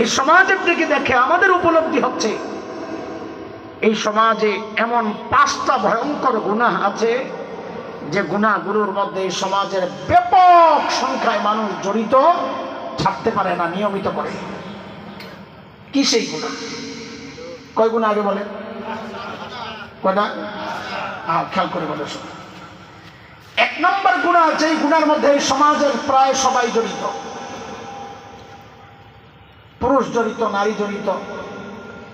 এই সমাজের দিকে দেখে আমাদের উপলব্ধি হচ্ছে। এই সমাজে এমন পাঁচটা ভয়ঙ্কর গুনাহ আছে, যে গুনাহগুলোর মধ্যে এই সমাজের ব্যাপক সংখ্যায় মানুষ জড়িত থাকতে পারে না, নিয়মিত করে। কি সেই গুণা? কয় গুণা আগে বলে কয়টা খেয়াল করে বলে এক নম্বর গুণা যেই গুণার মধ্যে এই সমাজের প্রায় সবাই জড়িত। পুরুষ জড়িত, নারী জড়িত,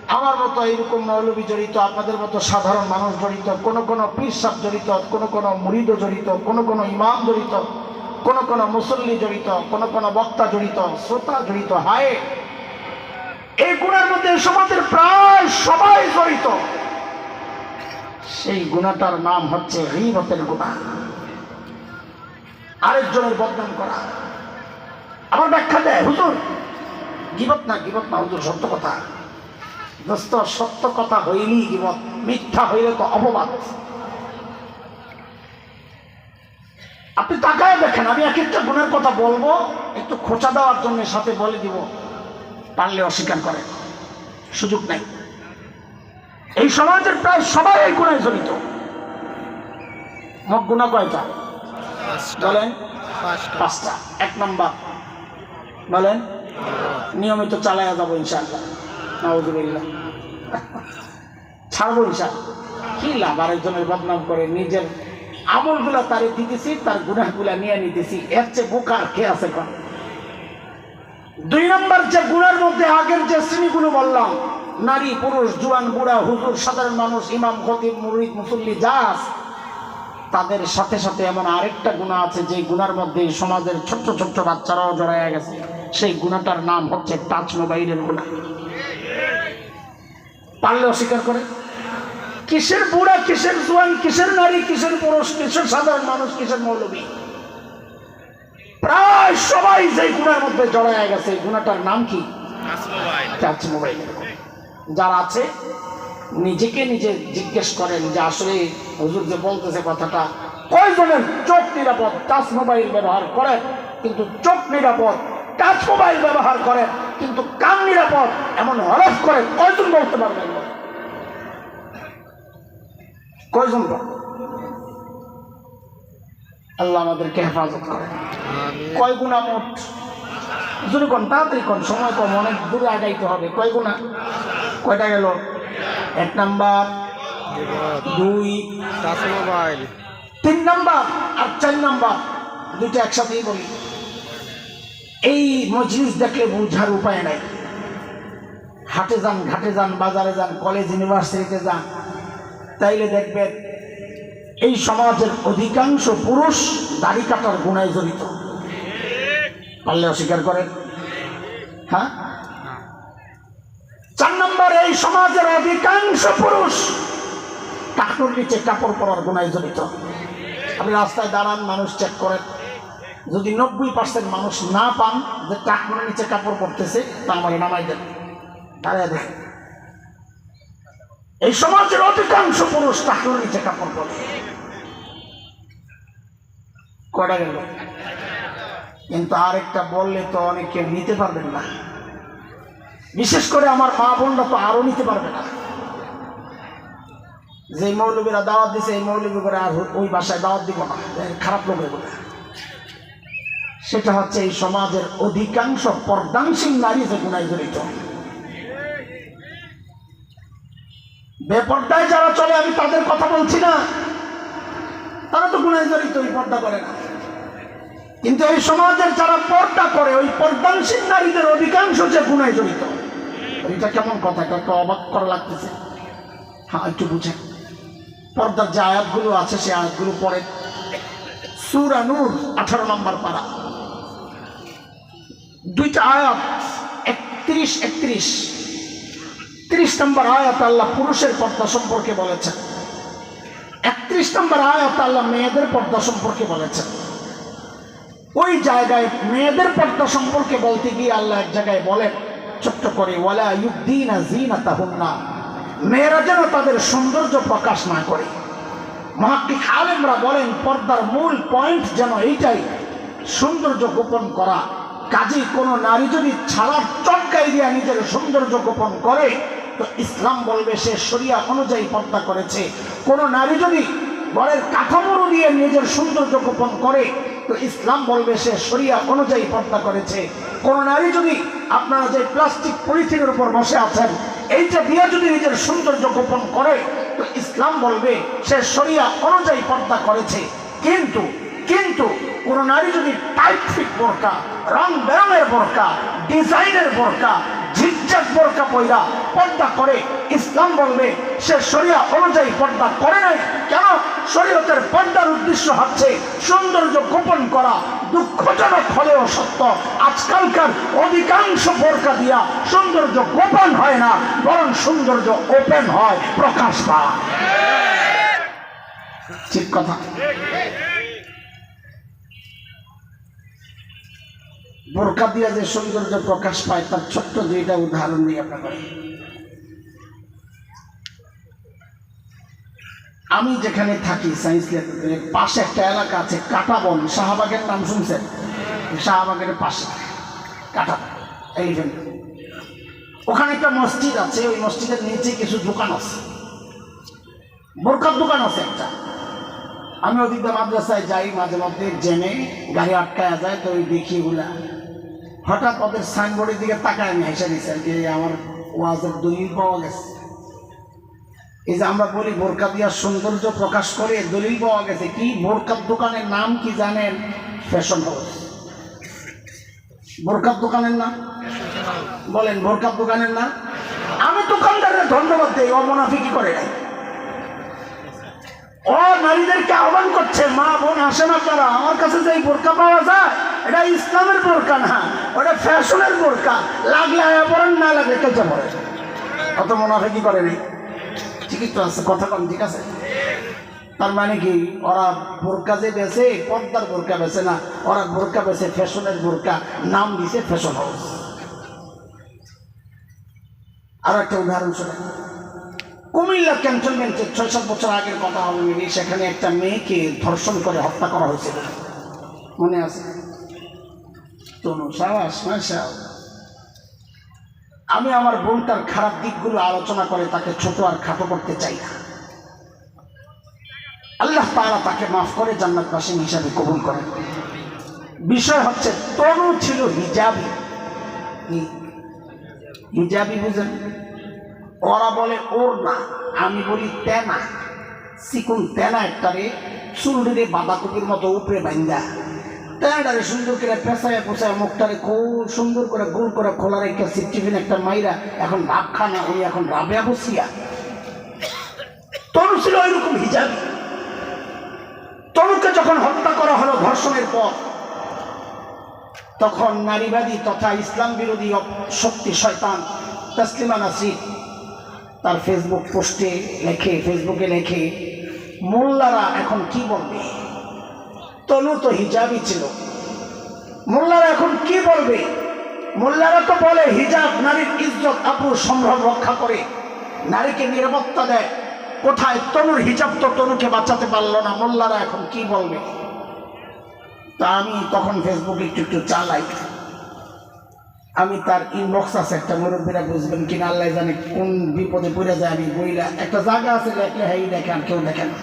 আমার মতো এইরকম মৌলবী জড়িত, আপনাদের মতো সাধারণ মানুষ জড়িত, কোন কোন পীর সাহ জড়িত, কোন কোন মুরিদ জড়িত, কোন কোন ইমাম জড়িত, কোন কোন মুসল্লি জড়িত, কোন কোন বক্তা জড়িত, শ্রোতা জড়িত, হায়! এই গুণের মধ্যে সমাজের প্রায় সবাই জড়িত। সেই গুণাটার নাম হচ্ছে রিবতের গুণা। আরেকজনের বদনাম করা। আমার ব্যাখ্যা দেয়, হুজুর গিবত না গিবত না হুজুর সত্য কথা। দোস্ত সত্য কথা হইলেই গিবত মিথ্যা হইলে তো অপবাদ। আপনি তাকায় দেখেন আমি এক একটা গুণের কথা বলব একটু খোঁচা দেওয়ার জন্য সাথে বলে দিব পারলে অস্বীকার করে। সুযোগ নাই। এই সমাজের প্রায় সবাই এই গুণায় জড়িত। মোট গুণা কয়টা? বলেন। পাঁচটা। এক নম্বর। বলেন। নিয়মিত চালায়া যাব নওয়াজুবিল্লাহ ছাড়বো ইনশাআল্লাহ। কি লাভ? আরেকজনের বদনাম করে নিজের আমলগুলা তারে দিতেছি, তার গুনাহগুলা নিয়ে নিতেছি। এর চেয়ে বোকার কে আছে দুই নম্বর যে গুণের মধ্যে আগের যে শ্রেণীগুলো বললাম, নারী, পুরুষ, জুয়ান, বুড়া, হুজুর, সাধারণ মানুষ, ইমাম, খতিব, মুরিদ, মুসল্লি যা তাদের সাথে সাথে এমন আরেকটা গুণা আছে যে গুণার মধ্যে সমাজের ছোট্ট ছোট্ট বাচ্চারাও জড়াইয়া গেছে। সেই গুণাটার নাম হচ্ছে টাচ মোবাইলের গুণা। পারলে অস্বীকার করে কিসের বুড়া কিসের জোয়ান কিসের নারী কিসের পুরুষ কিসের সাধারণ মানুষ কিসের মৌলবী? প্রায় সবাই যে গুণার মধ্যে জড়াইয়া গেছে এই গুণাটার নাম কি? Touch mobile. যারা আছে নিজেকে নিজে জিজ্ঞেস করেন যে আসলে হুজুর যে বলতেছে কথাটা কয়জনের চোখ নিরাপদ? টাচ মোবাইল ব্যবহার করে কিন্তু চোখ নিরাপদ। টাচ মোবাইল ব্যবহার করে কিন্তু কান নিরাপদ। এমন হরফ করে কয়জন বলতে পারবেন কয়জন আল্লাহ আমাদেরকে হেফাজত করে। কয় গুণা মোট? যদি কোন তাড়াতাড়ি কোন সময় কম অনেক দূরে আগাইতে হবে। কয় গুণা? কয়টা গেল? এক নাম্বার দুই মোবাইল তিন নাম্বার আর চার নাম্বার দুইটা একসাথেই বলি। এই মজলিস দেখলে বুঝার উপায় নাই। হাটে যান ঘাটে যান বাজারে যান কলেজ ইউনিভার্সিটিতে যান তাইলে দেখবেন এই সমাজের অধিকাংশ পুরুষ দাড়ি কাটার গুণায় জড়িত। পারলে অস্বীকার করেন। হ্যাঁ? চার নম্বর, এই সমাজের অধিকাংশ পুরুষ টাকুর নিচে কাপড় পরার গুণায় জড়িত। আপনি রাস্তায় দাঁড়ান, মানুষ চেক করেন যদি নব্বই পার্সেন্ট মানুষ না পান যে টাকুর নিচে কাপড় পরতেছে, তা আমার নামাই দেন। দাঁড়ায় এই সমাজের অধিকাংশ পুরুষ টাকুর নিচে কাপড় পরে। কটা গেল? কিন্তু আরেকটা বললে তো অনেকে নিতে পারবেন না। বিশেষ করে আমার মা বোনরা তো আরও নিতে পারবে না। যে মৌলবীরা দাওয়াত দিছে, এই মৌলবী করে আর ওই বাসায় দাওয়াত দিব না। খারাপ লোক এগুলো। সেটা হচ্ছে এই সমাজের অধিকাংশ পর্দাংশীল নারী যে গুণায় জড়িত। বেপর্দায় যারা চলে, আমি তাদের কথা বলছি না। তারা তো গুণায় জড়িত ওই পর্দা করে না। কিন্তু এই সমাজের যারা পর্দা করে, ওই পর্দাংশীল নারীদের অধিকাংশ যে গুণায় জড়িত। এটা কেমন কথা? তো অবাক করা লাগতেছে। হ্যাঁ একটু বুঝেন। পর্দার যে আয়াতগুলো আছে, সেই আয়াতগুলো পড়ে সুরা নূর, আঠারো নম্বর পারা। দুইটা আয়াত, একত্রিশ একত্রিশ। তিরিশ নম্বর আয়াত আল্লাহ পুরুষের পর্দা সম্পর্কে বলেছেন। একত্রিশ নম্বর আয়াত আল্লাহ মেয়েদের পর্দা সম্পর্কে বলেছেন। ওই জায়গায় মেয়েদের পর্দা সম্পর্কে বলতে গিয়ে আল্লাহ এক জায়গায় বলেন ছোট্ট করে, ওয়ালা ইউদ্দিনা জিনা তাহুন্না মেয়েরা যেন তাদের সৌন্দর্য প্রকাশ না করে। মহাকিক আলেমরা বলেন, পর্দার মূল পয়েন্ট যেন এইটাই, সৌন্দর্য গোপন করা। কাজী কোনো নারী যদি ছাড়ার চটকাই দিয়ে নিজের সৌন্দর্য গোপন করে, তো ইসলাম বলবে সে শরিয়া অনুযায়ী পর্দা করেছে। কোনো নারী যদি ঘরের কাঠামোর দিয়ে নিজের সৌন্দর্য গোপন করে তো ইসলাম বলবে সে শরিয়া অনুযায়ী পর্দা করেছে। কোনো নারী যদি আপনারা যে প্লাস্টিক পলিথিনের উপর বসে আছেন, এইটা দিয়ে যদি নিজের সৌন্দর্য গোপন করে, তো ইসলাম বলবে সে শরিয়া অনুযায়ী পর্দা করেছে। কিন্তু কিন্তু কোন নারী যদি টাইট ফিট বোরকা, রং বেরঙের বোরকা, ডিজাইনের বোরকা ঝিকঝাক বোরকা পয়রা পর্দা করে, ইসলাম বলবে, সে শরিয়া অনুযায়ী পর্দা করে নাই। কেন? শরীয়তের পর্দার উদ্দেশ্য হচ্ছে সৌন্দর্য গোপন করা, দুঃখজনক হলেও সত্য। আজকালকার অধিকাংশ বোরকা দিয়া সৌন্দর্য গোপন হয় না, বরং সৌন্দর্য ওপেন হয়, প্রকাশ পায়। ঠিক কথা। বোরকা দিয়া যে সৌন্দর্য প্রকাশ পায়, তার ছোট্ট দুইটা উদাহরণ দিয়ে আপনাকে আমি যেখানে থাকি সায়েন্স ল্যাবরেটরির পাশে একটা এলাকা আছে, কাটাবন। শাহবাগের নাম শুনছেন? শাহবাগের পাশে। কাটা এলিফেন্ট ওখানে একটা মসজিদ আছে, ওই মসজিদের নিচে কিছু দোকান আছে। বোরকার দোকান আছে একটা। আমি ওদিকে মাদ্রাসায় যাই, মাঝে মধ্যে জেনে গাড়ি আটকায় যায়, তো ওই দেখি ওগুলা হঠাৎ ওদের সাইনবোর্ডের দিকে তাকায় আমি হেসে দিচ্ছি আর কি আমার ওয়াজের দলিল পাওয়া গেছে। এই যে আমরা বলি, বোরকা দিয়া সৌন্দর্য প্রকাশ করে দলিল পাওয়া গেছে। কি বোরকার দোকানের নাম কি জানেন? ফ্যাশন হাউস বোরকার দোকানের নাম? বলেন, বোরকার দোকানের নাম? আমি দোকানদারের ধন্যবাদ দিই অমনাফি কি করে নাই। ও নারীদেরকে আহ্বান করছে, মা বোন আসেন আপনারা আমার কাছে যে বোরকা পাওয়া যায়, এটা ইসলামের বোরকা না, ওটা ফ্যাশনের বোরকা, লাগলে আয়া পড়েন, না লাগলে কেটে পড়ে অত মুনাফে কি করে নেই ঠিকই তো আছে, কথা কম, ঠিক আছে? তার মানে কি, ওরা বোরকা যে বেছে, পর্দার বোরকা বেছে না, ওরা বোরকা বেছে ফ্যাশনের বোরকা, নাম দিছে ফ্যাশন হাউস। আর একটা উদাহরণ শোনেন কুমিল্লা ক্যান্টনমেন্টে ছয় সাত বছর আগের কথা হবে সেখানে একটা মেয়েকে ধর্ষণ করে হত্যা করা হয়েছিল। মনে আছে? তনু, সাবাস আমি আমার বোনটার খারাপ দিকগুলো আলোচনা করে তাকে ছোট আর খাটো করতে চাই না। আল্লাহ তাআলা তাকে মাফ করে জান্নাত বাসিন হিসাবে কবুল করেন। বিষয় হচ্ছে, তনু ছিল হিজাবি। হিজাবি বুঝেন? ওরা বলে, ওর না। আমি বলি, তেনা। চিকুন তেনা একটারে চুলডিরে বাঁধাকপির মতো উপরে বাইন্দা তেনাটারে সুন্দর করে পেঁচায় পোষায় মুখটারে খুব সুন্দর করে গোল করে খোলা রেখে সিপটিফিন একটা মাইরা এখন ভাব খানা উনি এখন রাবেয়া বসিয়া। তনু ছিল ওইরকম হিজাবি। তনুকে যখন হত্যা করা হলো ধর্ষণের পর, তখন নারীবাদী তথা ইসলাম বিরোধী শক্তি শয়তান তসলিমা নাসির তার ফেসবুক পোস্টে লেখে ফেসবুকে লেখে, মোল্লারা এখন কি বলবে? তনু তো হিজাবই ছিল। মোল্লারা এখন কি বলবে? মোল্লারা তো বলে, হিজাব নারীর ইজ্জত আপুর সম্ভ্রম রক্ষা করে। নারীকে নিরাপত্তা দেয়। কোথায় তনুর হিজাব তো তনুকে বাঁচাতে পারল না, মোল্লারা এখন কি বলবে? তা আমি তখন ফেসবুকে একটু একটু চালাই। আমি তার ইনবক্স আছে, একটা মুরব্বীরা বুঝবেন কিনা, আল্লাহ জানে কোন বিপদে পড়ে যায়, আমি বইলা একটা জায়গা আছে লেখলে হ্যাঁ দেখে আর কেউ দেখে না।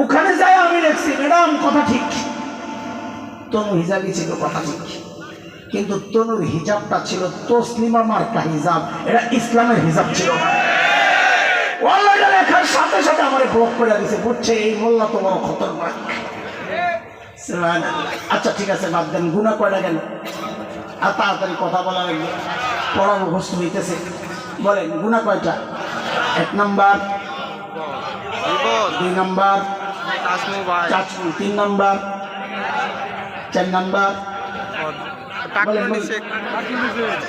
ওখানে যাই আমি দেখছি, ম্যাডাম, কথা ঠিক। তনু হিজাবই ছিল, কথা ঠিক। কিন্তু তনুর হিজাবটা ছিল তসলিমা মার্কা হিজাব, এটা ইসলামের হিজাব ছিল। লেখার সাথে সাথে আমার ব্লক করে দিছে, বুঝছে এই মোল্লা তো বড় খতরনাক। আচ্ছা ঠিক আছে, বাদ দেন গুণা কয়টা গেল? আর তাড়াতাড়ি কথা বলা লাগবে পড়া মুখস্থ হইতেছে বলেন গুণা কয়টা? এক নাম্বার, দুই নাম্বার তিন নাম্বার, চার নাম্বার।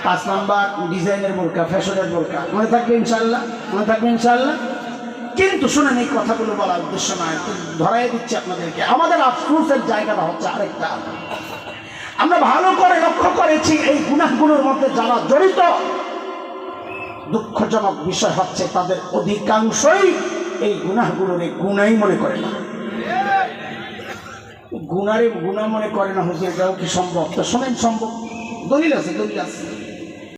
পাঁচ নাম্বার, ডিজাইনের বোরকা, ফ্যাশনের বোরকা। মনে থাকবে ইনশাল্লাহ মনে থাকবে ইনশাল্লাহ কিন্তু শুনেন, এই কথাগুলো বলার উদ্দেশ্য নয় ধরাই দিচ্ছি আপনাদেরকে। আমাদের আফসোসের জায়গাটা হচ্ছে আরেকটা। আমরা ভালো করে লক্ষ্য করেছি, এই গুণাগুলোর মধ্যে যারা জড়িত, দুঃখজনক বিষয় হচ্ছে তাদের অধিকাংশই এই গুনাহগুলোর গুণাই মনে করে না। গুণারে গুণা মনে করে না, হুজুর, এটাও কি সম্ভব? তো শোনেন, সম্ভব। দলিল আছে দলিল আছে।